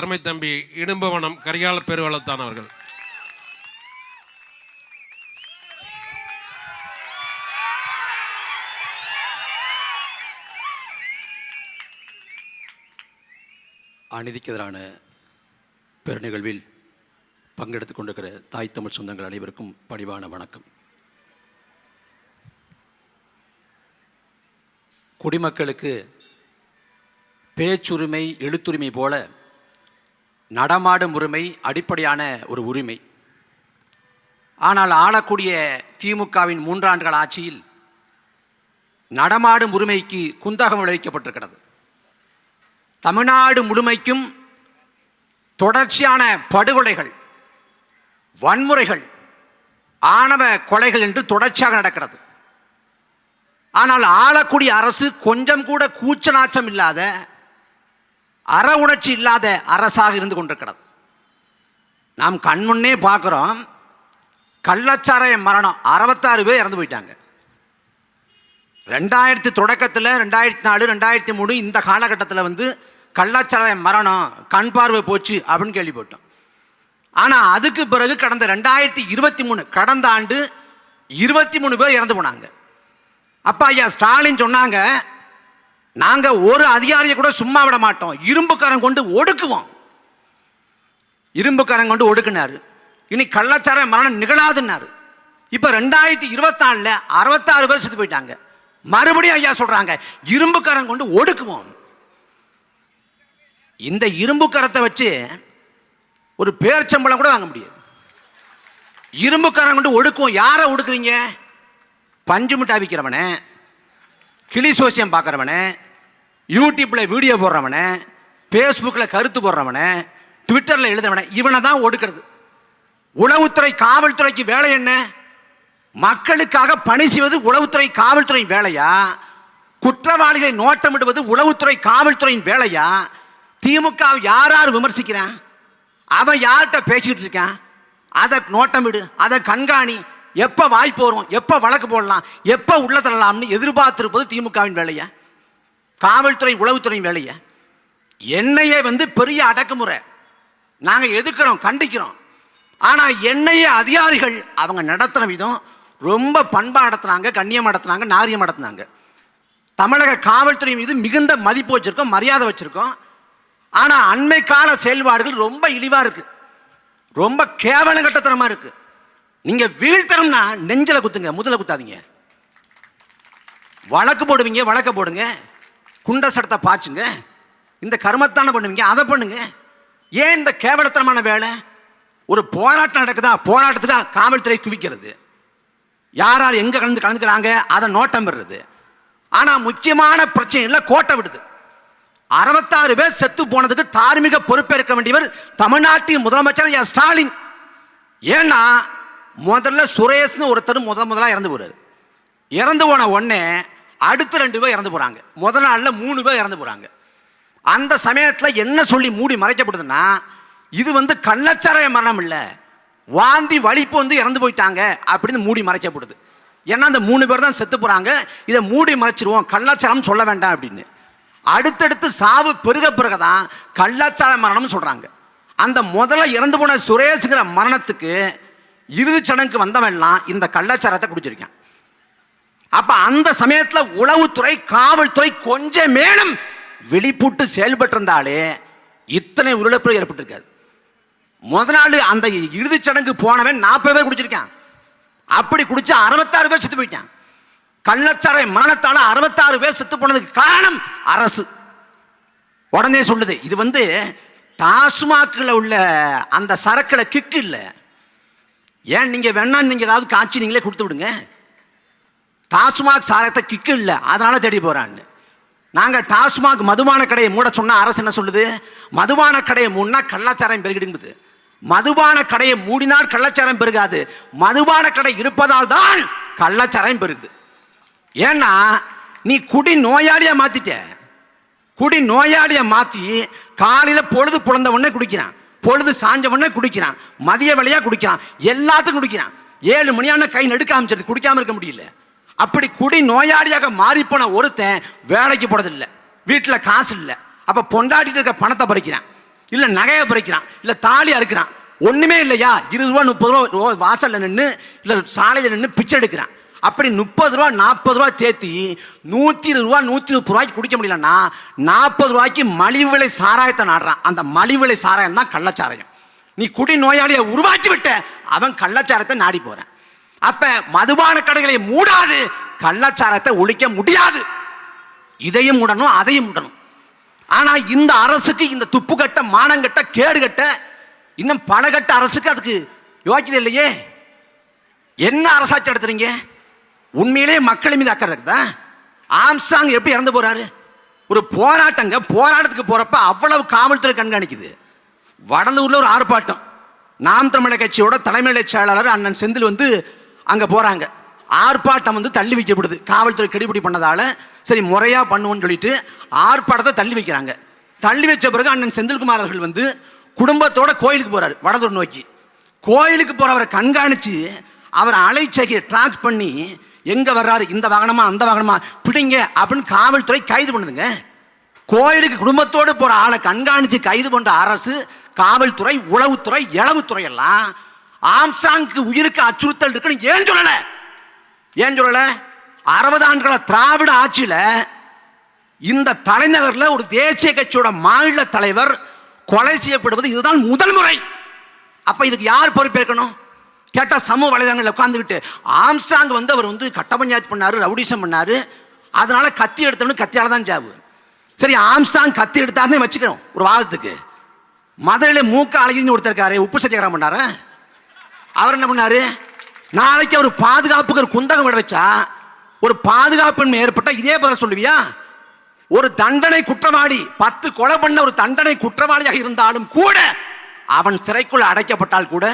அருமை தம்பி இடும்பவனம் கரிகால பெருவளத்தானவர்கள் அநீதிக்கு எதிரான பெருநிகழ்வில் பங்கெடுத்துக் கொண்டிருக்கிற தாய் தமிழ் சொந்தங்கள் அனைவருக்கும் பணிவான வணக்கம். குடிமக்களுக்கு பேச்சுரிமை எழுத்துரிமை போல நடமாடும் உரிமை அடிப்படையான ஒரு உரிமை. ஆனால் ஆளக்கூடிய திமுகவின் மூன்றாண்டுகள் ஆட்சியில் நடமாடும் உரிமைக்கு குந்தகம் விளைவிக்கப்பட்டிருக்கிறது. தமிழ்நாடு முழுமைக்கும் தொடர்ச்சியான படுகொலைகள் வன்முறைகள் ஆணவ கொலைகள் என்று தொடர்ச்சியாக நடக்கிறது. ஆனால் ஆளக்கூடிய அரசு கொஞ்சம் கூட கூச்சநாச்சம் இல்லாத அற உணர்ச்சி இல்லாத அரசாக இருந்து கொண்டிருக்கிறது. நாம் கண்முன்னே பார்க்குறோம் கள்ளச்சாராய மரணம். அறுபத்தாறு பேர் இறந்து போயிட்டாங்க. ரெண்டாயிரத்தி தொடக்கத்தில் ரெண்டாயிரத்தி நாலு ரெண்டாயிரத்தி மூணு இந்த காலகட்டத்தில் வந்து கள்ளச்சாராய மரணம் கண் பார்வை போச்சு அப்படின்னு கேள்விப்பட்டோம். ஆனால் அதுக்கு பிறகு கடந்த ரெண்டாயிரத்தி இருபத்தி மூணு கடந்த ஆண்டு இருபத்தி மூணு பேர் இறந்து போனாங்க. அப்பா ஐயா ஸ்டாலின் சொன்னாங்க நாங்கள் ஒரு அதிகாரியை கூட சும்மா விட மாட்டோம். இரும்புக்காரன் கொண்டு ஒடுக்குவோம். இரும்புக்காரன் கொண்டு ஒடுக்குனாரு. இனி கள்ளச்சார மரணம் நிகழாதுன்னாரு. இப்போ ரெண்டாயிரத்தி இருபத்தி அறுபத்தாறு பேர் செத்து போயிட்டாங்க. மறுபடியும் ஐயா சொல்றாங்க இரும்புக்காரன் கொண்டு ஒடுக்குவோம். இந்த இரும்புக்கரத்தை வச்சு ஒரு பேர்ச்சம்பளம் கூட வாங்க முடியாது. இரும்புக்காரன் கொண்டு ஒடுக்குவோம். யாரை ஒடுக்குறீங்க? பஞ்சு மிட்டாய் விற்கிறவனை கிளி சோசியம் பார்க்குறவனே யூடியூப்பில் வீடியோ போடுறவனே ஃபேஸ்புக்கில் கருத்து போடுறவனே ட்விட்டரில் எழுதுறவனை இவனை தான் ஒடுக்கிறது. உளவுத்துறை காவல்துறைக்கு வேலை என்ன? மக்களுக்காக பணி செய்வது உளவுத்துறை காவல்துறையின் வேலையா? குற்றவாளிகளை நோட்டமிடுவது உளவுத்துறை காவல்துறையின் வேலையா? திமுக யார் யார் விமர்சிக்கிறான்? அவன் யார்கிட்ட பேசிக்கிட்டு இருக்கான்? அதை நோட்டமிடு அதை கண்காணி. எப்போ வாய்ப்பு வரும்? எப்போ வழக்கு போடலாம்? எப்போ உள்ள தள்ளலாம்னு எதிர்பார்த்திருப்பது திமுகவின் வேலையா? காவல்துறை உளவுத்துறையும் வேலையை. என்னையே வந்து பெரிய அடக்குமுறை. நாங்கள் எதிர்க்கிறோம் கண்டிக்கிறோம். ஆனால் என்னைய அதிகாரிகள் அவங்க நடத்துகிற விதம் ரொம்ப பண்பாக நடத்துனாங்க கண்ணியம் நடத்துனாங்க நாரியம் நடத்துனாங்க. தமிழக காவல்துறை மீது மிகுந்த மதிப்பு வச்சுருக்கோம் மரியாதை வச்சுருக்கோம். ஆனால் அண்மை கால செயல்பாடுகள் ரொம்ப இழிவாக இருக்குது ரொம்ப கேவலங்கட்டத்தனமாக இருக்குது நீங்கள் வீழ்த்தனம்னா நெஞ்சில் குத்துங்க முதல குத்தாதீங்க. வழக்கு போடுவீங்க வழக்க போடுங்க. குண்ட சடத்தை பாய்ச்சுங்க இந்த கர்மத்தான பண்ணுவீங்க அதை பண்ணுங்க. ஏன் இந்த கேவலத்தனமான வேலை? ஒரு போராட்டம் நடக்குதா? போராட்டத்துக்கு காவல்துறை குவிக்கிறது. யார் யார் எங்கே கலந்து கலந்துக்கிறாங்க? அதை நோட்டம் பெறுறது. ஆனால் முக்கியமான பிரச்சனையில் கோட்டை விடுது. அறுபத்தாறு பேர் செத்து போனதுக்கு தார்மீக பொறுப்பேற்க வேண்டியவர் தமிழ்நாட்டின் முதலமைச்சர் என் ஸ்டாலின். ஏன்னா முதல்ல சுரேஷ்னு ஒருத்தர் முதல் முதலாக இறந்து போறாரு. இறந்து போன உடனே அடுத்த ரெண்டு பேர் இறந்து போகிறாங்க முதல் நாளில் மூணு பேர் இறந்து போகிறாங்க அந்த சமயத்தில் என்ன சொல்லி மூடி மறைக்கப்படுதுன்னா இது வந்து கள்ளச்சாராய மரணம் இல்லை. வாந்தி வலிப்பு வந்து இறந்து போயிட்டாங்க அப்படின்னு மூடி மறைக்கப்படுது ஏன்னா அந்த மூணு பேர் தான் செத்து போகிறாங்க இதை மூடி மறைச்சிருவோம். கள்ளச்சாரம் சொல்ல வேண்டாம் அப்படின்னு. அடுத்தடுத்து சாவு பெருக பிறகு தான் கள்ளச்சார மரணம்னு சொல்கிறாங்க அந்த முதல்ல இறந்து போன சுரேஷுங்கிற மரணத்துக்கு இறுதிச் சடங்குக்கு வந்தவன்லாம் இந்த கள்ளச்சாரத்தை குடிச்சிருக்கான். அப்ப அந்த சமயத்துல உளவுத்துறை காவல்துறை கொஞ்சம் மேலும் வெளிப்பட்டு செயல்பட்டு இருந்தாலே இத்தனை உருளப்பு ஏற்பட்டிருக்காது. முத நாள் அந்த இறுதிச் சடங்கு போனவன் நாற்பது பேர் குடிச்சிருக்கான். அப்படி குடிச்சு அறுபத்தாறு பேர் செத்து போயிட்டான். கள்ளச்சாரை மரணத்தால் அறுபத்தாறு பேர் செத்து போனதுக்கு காரணம் அரசு. உடனே சொல்லுது இது வந்து டாஸ்மாகில் உள்ள அந்த சரக்கில் கிக்கு இல்லை. ஏன் நீங்கள் வேணா நீங்கள் ஏதாவது காட்சி நீங்களே கொடுத்து விடுங்க. டாஸ்மாக் சாரத்தை கிக்கு இல்லை. அதனால தேடி போகிறான்னு நாங்கள் டாஸ்மாக் மதுபான கடையை மூட சொன்னால் அரசு என்ன சொல்லுது? மதுபான கடையை மூடினா கள்ளச்சாரம் பெருகிடுங்குது. மதுபான கடையை மூடினால் கள்ளச்சாரம் பெருகாது. மதுபான கடை இருப்பதால் தான் கள்ளச்சாரம் பெருகுது. ஏன்னா நீ குடி நோயாளியாக மாற்றிட்ட குடி நோயாளியை மாற்றி காலையில் பொழுது புலந்த உடனே குடிக்கிறான். பொழுது சாஞ்ச உடனே குடிக்கிறான். மதிய விலையாக குடிக்கிறான். எல்லாத்துக்கும் குடிக்கிறான். ஏழு மணியான கை நடுக்க அமைச்சது குடிக்காமல் இருக்க முடியல. அப்படி குடி நோயாளியாக மாறிப்போன ஒருத்தன் வேலைக்கு போகிறதில்லை வீட்டில் காசு இல்லை. அப்போ பொண்டாட்டிட்டு இருக்க பணத்தை பறிக்கிறான். இல்லை நகையை பறிக்கிறான். இல்லை தாலி அறுக்கிறான். ஒன்றுமே இல்லையா? இருபது ரூபா முப்பது ரூபா வாசலில் நின்று இல்லை சாலையில் நின்று பிச்சை எடுக்கிறான். அப்படி முப்பது ரூபா நாற்பது ரூபா தேத்தி நூற்றி இருபது ரூபா நூற்றி முப்பது ரூபாய்க்கு குடிக்க முடியலன்னா நாற்பது ரூபாய்க்கு மலிவு விலை சாராயத்தை நாடுறான். அந்த மலிவு விலை சாராயம் தான் கள்ளச்சாராயம். நீ குடி நோயாளியை உருவாக்கி விட்ட அவன் கள்ளச்சாரத்தை நாடி போகிறேன் அப்ப மதுபான கடைகளை மூடாது கள்ளச்சாரத்தை ஒழிக்க முடியாது. இதையும் உடனும் அதையும் உடனும் ஆனா இந்த அரசுக்கு இந்த துப்பு கட்ட மானங்கட்ட கேடு கட்ட இன்னும் பல கட்ட அரசுக்கு அதுக்கு யோக்கியது இல்லையே? என்ன அரசாட்சி நடத்துறீங்க? உண்மையிலே மக்கள் மீது அக்கறை இருக்குதா? ஆம்சாங் எப்படி இறந்து போறாரு? ஒரு போராட்டங்க போராட்டத்துக்கு போறப்ப அவ்வளவு காவல்துறை கண்காணிக்குது. வடலூர்ல ஒரு ஆர்ப்பாட்டம். நாம் தமிழக கட்சியோட தலைமையில செயலாளர் அண்ணன் செந்தில் வந்து அங்கே போகிறாங்க ஆர்ப்பாட்டம் வந்து தள்ளி வைக்கப்படுது. காவல்துறை கெடுபிடி பண்ணதால் சரி முறையாக பண்ணுவோன்னு சொல்லிட்டு ஆர்ப்பாட்டத்தை தள்ளி வைக்கிறாங்க. தள்ளி வச்ச பிறகு அண்ணன் செந்தில்குமார் அவர்கள் வந்து குடும்பத்தோட கோயிலுக்கு போகிறார் வடதூர் நோக்கி. கோயிலுக்கு போகிறவரை கண்காணித்து அவர் அலைச்சகையை ட்ராக் பண்ணி எங்கே வர்றாரு இந்த வாகனமா அந்த வாகனமா பிடிங்க அப்படின்னு காவல்துறை கைது பண்ணுதுங்க. கோயிலுக்கு குடும்பத்தோடு போகிற ஆளை கண்காணித்து கைது பண்ணுற அரசு காவல்துறை உளவுத்துறை இளவுத்துறை எல்லாம் ஆம்சாங்க்கு உயிருக்கு அச்சுறுத்தல் இருக்குன்னு ஏன் சொல்லல? ஏன் சொல்லல? அறுபது ஆண்டுகள திராவிட ஆட்சியில இந்த தலைநகர்ல ஒரு தேசிய கட்சியோட மாநில தலைவர் கொலை செய்யப்படுவது இதுதான் முதல் முறை. அப்ப இதுக்கு யார் பொறுப்பேற்கணும்? கேட்டால் சமூக வலைதளங்களில் உட்காந்துக்கிட்டு ஆம்ஸ்டாங் வந்து அவர் வந்து கட்ட பஞ்சாயத்து பண்ணாரு ரவுடிசம் பண்ணாரு. அதனால கத்தி எடுத்தவனு கத்தியால தான் ஜாவு. சரி ஆம்ஸ்டாங் கத்தி எடுத்தாருன்னு வச்சுக்கிறோம் ஒரு வாதத்துக்கு. மதுரையில் மூக்க அழகின்னு ஒருத்தருக்காரு உப்பு சத்தியாகிரம் பண்ணாரு? அவர் என்ன பண்ணாரு? நாளைக்கு அவர் பாதுகாப்புக்கு ஒரு குந்தகம் விட வச்சா ஒரு பாதுகாப்பின்மை ஏற்பட்டா இதே பதில் சொல்லுவியா? ஒரு தண்டனை குற்றவாளி பத்து கொலை பண்ண ஒரு தண்டனை குற்றவாளியாக இருந்தாலும் கூட அவன் சிறைக்குள் அடைக்கப்பட்டால் கூட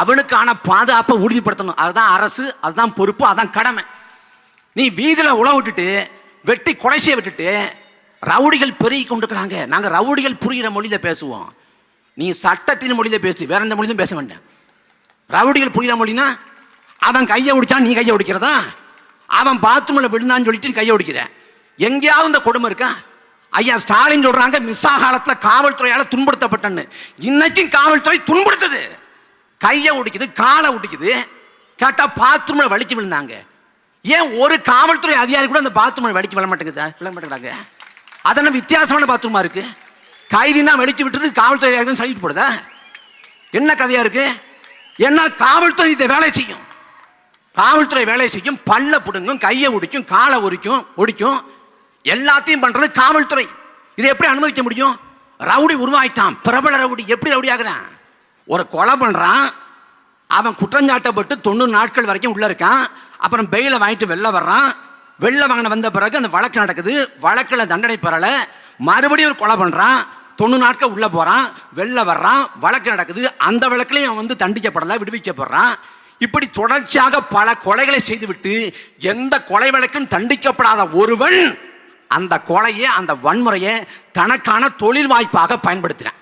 அவனுக்கான பாதுகாப்பை உறுதிப்படுத்தணும். அதுதான் அரசு அதுதான் பொறுப்பு அதுதான் கடமை. நீ வீதியில் உழவு விட்டுட்டு வெட்டி கொலை செய்ய விட்டுட்டு ரவுடிகள் பெருகி கொண்டுக்கிறாங்க நாங்கள் ரவுடிகள் புரிகிற மொழியில் பேசுவோம். நீ சட்டத்தின் மொழியில் பேசு வேற எந்த மொழியிலும் பேச வேண்டாம். ரவுடிகள் புரிகிற மொழினா? அவன் கையை ஒடிச்சான் நீ கையை ஒடிக்கிறதா அவன் பாத்ரூமில் விழுந்தான்னு சொல்லிட்டு நீ கையை ஒடிக்கிற எங்கேயாவது இந்த கொடுமை இருக்கா? ஐயா ஸ்டாலின் சொல்றாங்க மிஸ்ஸா காலத்தில் காவல்துறையால் துன்புறுத்தப்பட்டன்னு. இன்னைக்கும் காவல்துறை துன்புறுத்துது. கையை ஒடிக்குது காலை ஒடிக்குது கேட்டால் பாத்ரூமில் வலிக்கு விழுந்தாங்க. ஏன் ஒரு காவல்துறை அதிகாரி கூட அந்த பாத்ரூமில் வலிக்கு விழ மாட்டேங்குது? விழ மாட்டேங்கிறாங்க. அதென்ன வித்தியாசமான பாத்ரூமா இருக்கு? கைதினா வெடிச்சு விட்டுறது காவல்துறை அதிகாரி சொல்லிட்டு போடுதா? என்ன கதையா இருக்குது ஏன்னா காவல்துறை இதை வேலை செய்யும். காவல்துறை வேலை செய்யும் பல்ல பிடுங்கும் கையை ஒடிக்கும் காலை ஒடிக்கும் ஒடிக்கும். எல்லாத்தையும் பண்றது காவல்துறை. இதை எப்படி அனுமதிக்க முடியும்? ரவுடி உருவாயிட்டான். பிரபல ரவுடி. எப்படி ரவுடி ஆகுறான்? ஒரு கொலை பண்றான். அவன் குற்றஞ்சாட்டப்பட்டு தொண்ணூறு நாட்கள் வரைக்கும் உள்ள இருக்கான். அப்புறம் பெயில வாங்கிட்டு வெளில வர்றான். வெளில வாங்கின வந்த பிறகு அந்த வழக்கு நடக்குது. வழக்கில் தண்டனை பெறலை. மறுபடியும் ஒரு கொலை பண்றான். தொண்ணூறு நாட்கள் உள்ளே போகிறான் வெளில வர்றான் வழக்கு நடக்குது. அந்த வழக்குலையும் அவன் வந்து தண்டிக்கப்படல விடுவிக்கப்படுறான். இப்படி தொடர்ச்சியாக பல கொலைகளை செய்துவிட்டு எந்த கொலை வழக்கும் தண்டிக்கப்படாத ஒருவன் அந்த கொலையை அந்த வன்முறையை தனக்கான தொழில் வாய்ப்பாக பயன்படுத்தினான்.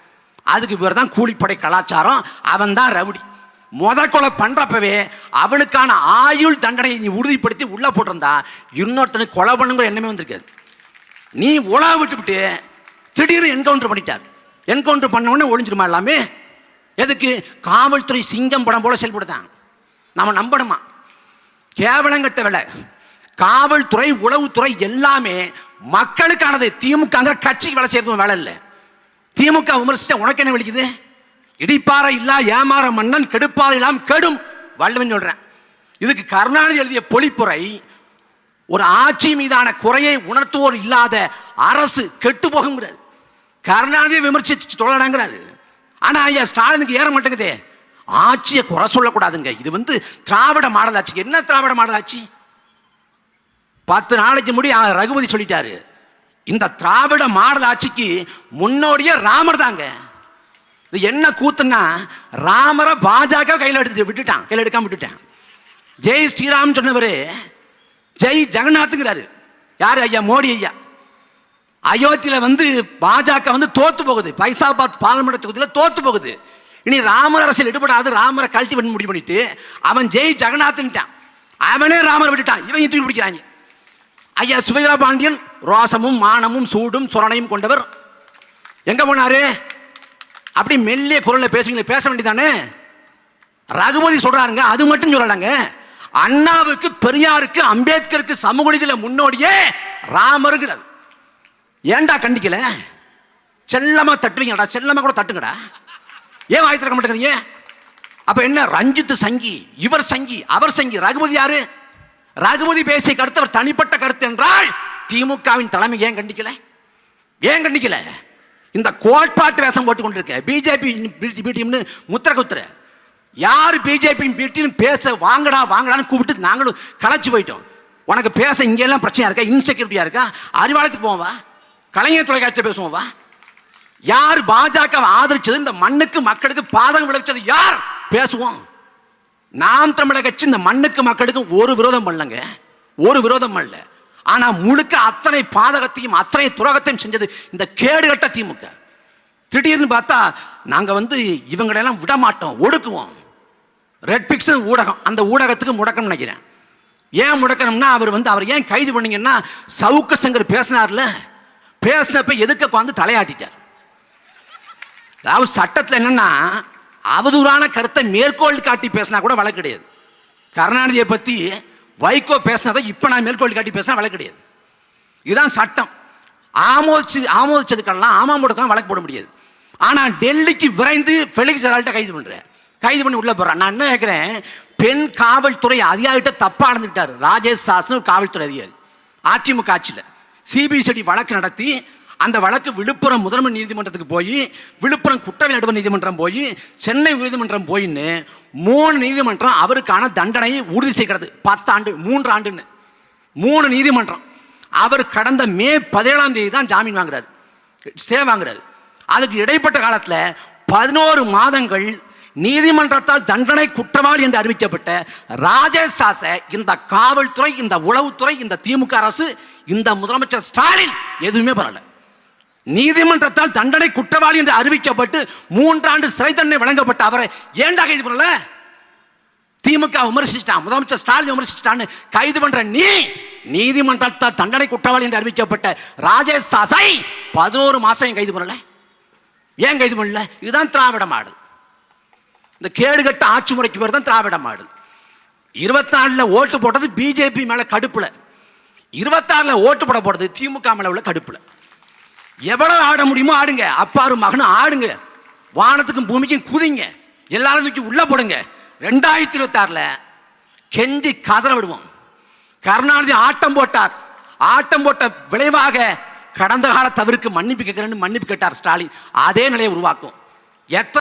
அதுக்கு பேர் தான் கூலிப்படை கலாச்சாரம் அவன் தான் ரவுடி. முத கொலை பண்ணுறப்பவே அவனுக்கான ஆயுள் தண்டனையை நீ உறுதிப்படுத்தி உள்ளே போட்டிருந்தா இன்னொருத்தனுக்கு கொலை பண்ணுங்கிற எண்ணமே வந்திருக்காது. நீ உலக விட்டுவிட்டு திடீர்னு என்கவுண்டர் பண்ணிட்டார். என்கவுண்டர் பண்ண உடனே எல்லாமே? எதுக்கு? காவல்துறை சிங்கம் படம் போல செயல்படுதான். நம்ம நம்பணுமா? கேவலங்கட்ட வேலை. காவல்துறை உளவுத்துறை எல்லாமே மக்களுக்கானது. திமுகங்கிற கட்சிக்கு வேலை செய்யறதும் வேலை இல்லை. திமுக விமர்சிச்சா உனக்கு என்ன விழிக்குது இடிப்பாறை இல்லா ஏமாற மன்னன் கெடுப்பாறை எல்லாம் கெடும். வள்ளுவன் சொல்றேன். இதுக்கு கருணாநிதி எழுதிய பொழிப்புரை ஒரு ஆட்சி மீதான குறையை உணர்த்துவோர் இல்லாத அரசு கெட்டு போகுங்கிறார் கருணாநிதியை விமர்சிச்சு தொழடாங்கிறாரு ஆனா ஐயா ஸ்டாலினுக்கு ஏற மாட்டேங்குதே. ஆட்சியை குறை சொல்லக்கூடாதுங்க. இது வந்து திராவிட மாடல் ஆட்சி என்ன திராவிட மாடல் ஆட்சி பத்து நாளைக்கு முடி ரகுபதி சொல்லிட்டாரு. இந்த திராவிட மாடல் ஆட்சிக்கு முன்னோடியே ராமர் தாங்க. இது என்ன கூத்துன்னா ராமரை பாஜக கையில் எடுத்து விட்டுட்டான். கையில் எடுக்காம விட்டுட்டான். ஜெய் ஸ்ரீராம் சொன்னவர் ஜெய் ஜெகநாத்துங்கிறாரு யார் ஐயா? மோடி ஐயா. அயோத்தியில வந்து பாஜக வந்து தோத்து போகுது. பைசாபாத் பாராளுமன்ற தொகுதியில் தோத்து போகுது. இனி ராமர் அரசியல் ஈடுபடாது ராமரை கழட்டி பண்ணி முடிவு பண்ணிட்டு அவன் ஜெய் ஜெகநாத்ன்ட்டான். அவனே ராமரை விட்டுட்டான். இவன் தூக்கி பிடிக்கிறாங்க. ஐயா சுபைரா பாண்டியன் ரோசமும் மானமும் சூடும் சுரணையும் கொண்டவர். எங்க போனாரு? அப்படி மெல்லிய குரல்ல பேசுவீங்களே பேச வேண்டியதானே ரகுபதி சொல்றாருங்க அது மட்டும் சொல்லலாங்க. அண்ணாவுக்கு பெரியாருக்கு அம்பேத்கருக்கு சமூக முன்னோடியே ராமருங்கிறார். ஏன்டா கண்டிக்கல? செல்லமா தட்டுவீங்கடா செல்லமா கூட தட்டுங்கடா. ஏன் வாய் திறக்க மாட்டேங்கிறீங்க? அப்ப என்ன ரஞ்சித் சங்கி இவர் சங்கி அவர் சங்கி ரகுபதி யாரு? ரகுபதி பேசிய கருத்து அவர் தனிப்பட்ட கருத்து என்றால் திமுகவின் தலைமை ஏன் கண்டிக்கல? ஏன் கண்டிக்கல? இந்த கோட்பாட்டு வேஷம் போட்டு கொண்டிருக்க பிஜேபி பிடிஎம்னு முத்திர குத்துற. யார் பிஜேபி பிடின்னு பேச வாங்கடா வாங்கடான்னு கூப்பிட்டு நாங்களும் களைச்சு போயிட்டோம். உனக்கு பேச இங்கெல்லாம் பிரச்சனையாக இருக்கா? இன்செக்யூரிட்டியாக இருக்கா? அறிவாளத்துக்கு போவா? வா கலைஞர் தொலைக்காட்சி பேசுவோம் வா. யார் பாஜக ஆதரிச்சது? இந்த மண்ணுக்கு மக்களுக்கு பாதகம் விளைவிச்சது யார்? பேசுவோம். நாம் தமிழக கட்சி இந்த மண்ணுக்கு மக்களுக்கு ஒரு விரோதம் பண்ணலங்க. ஒரு விரோதம் பண்ணல. ஆனா முழுக்க அத்தனை பாதகத்தையும் அத்தனை துரோகத்தையும் செஞ்சது இந்த கேடுகட்ட திமுக. திடீர்னு பார்த்தா நாங்க வந்து இவங்களெல்லாம் விட மாட்டோம் ஒடுக்குவோம். ரெட் பிக்ஸ் ஊடகம் அந்த ஊடகத்துக்கு முடக்கம் நினைக்கிறேன். ஏன் முடக்கணும்னா அவர் வந்து அவர் ஏன் கைது பண்ணீங்கன்னா சவுக்க சங்கர் பேசினார்ல. பேசினப்ப எதுக்க உட்காந்து தலையாட்டிட்டார்? அதாவது சட்டத்தில் என்னன்னா அவதூறான கருத்தை மேற்கோள் காட்டி பேசினா கூட வழக்கு கிடையாது. கருணாநிதியை பற்றி வைகோ பேசினதை இப்போ நான் மேற்கோள் காட்டி பேசினா வழக்கு கிடையாது. இதுதான் சட்டம். ஆமோதிச்சு ஆமோதிச்சதுக்கெல்லாம் ஆமாம் ஆமாம்போடுக்கெல்லாம் வழக்கு போட முடியாது. ஆனால் டெல்லிக்கு விரைந்து ஃபெலிக்ஸ் ஜெரால்ட்ட கைது பண்ணுறேன் கைது பண்ணி உள்ளே போகிறேன் நான் என்ன கேட்குறேன் பெண் காவல்துறை அதிகாரிகிட்ட தப்பாக நடந்துக்கிட்டார் ராஜேஷ் சாஸ்திரம் காவல்துறை அதிகாரி. அதிமுக ஆட்சியில். சிபிசிடி வழக்கு நடத்தி அந்த வழக்கு விழுப்புரம் முதன்மை நீதிமன்றத்துக்கு போய் விழுப்புரம் குற்றவியல் நடுவர் நீதிமன்றம் போய் சென்னை உயர்நீதிமன்றம் போயின்னு மூணு நீதிமன்றம் அவருக்கான தண்டனையை உறுதி செய்கிறது. பத்தாண்டு மூன்று ஆண்டுன்னு மூணு நீதிமன்றம். அவர் கடந்த மே பதினேழாம் தேதி தான் ஜாமீன் வாங்குறாரு. ஸ்டே வாங்குறாரு. அதுக்கு இடைப்பட்ட காலத்தில் பதினோரு மாதங்கள் நீதிமன்றத்தால் தண்டனை குற்றவாளி என்று அறிவிக்கப்பட்ட ராஜேஷ் சாச இந்த காவல்துறை இந்த உளவுத்துறை இந்த திமுக அரசு இந்த முதலமைச்சர் ஸ்டாலின் எதுவுமே பண்ணல. நீதிமன்றத்தால் தண்டனை குற்றவாளி என்று அறிவிக்கப்பட்டு மூன்றாண்டு சிறை தண்டனை வழங்கப்பட்ட அவரை ஏண்டா கைது பண்ணல? திமுக விமர்சிச்சிட்டான் முதலமைச்சர் ஸ்டாலின் விமர்சிச்சிட்டான்னு கைது பண்ற நீ நீதிமன்றத்தால் தண்டனை குற்றவாளி என்று அறிவிக்கப்பட்ட ராஜேஷ் சாசை பதினோரு மாசம் கைது பண்ணல? ஏன் கைது பண்ணல? இதுதான் திராவிட மாடல். இந்த கேடுகட்ட ஆட்சி முறைக்கு பேர் தான் திராவிட மாடல். இருபத்தி ஓட்டு போட்டது பிஜேபி மேலே கடுப்பில். இருபத்தாறில் ஓட்டு போட போடுறது திமுக மேல உள்ள கடுப்புல. எவ்வளவு ஆட முடியுமோ ஆடுங்க. அப்பாரு மகனும் ஆடுங்க. வானத்துக்கும் பூமிக்கும் குதிங்க. எல்லாரும் தூக்கி உள்ள போடுங்க. ரெண்டாயிரத்தி இருபத்தாறில் கெஞ்சி கதற விடுவோம். கருணாநிதி ஆட்டம் போட்டார். ஆட்டம் போட்ட விளைவாக கடந்த கால தவிர்க்கு மன்னிப்பு கேட்கிறேன்னு மன்னிப்பு கேட்டார் ஸ்டாலின். அதே நிலையை உருவாக்கும். எத்தனை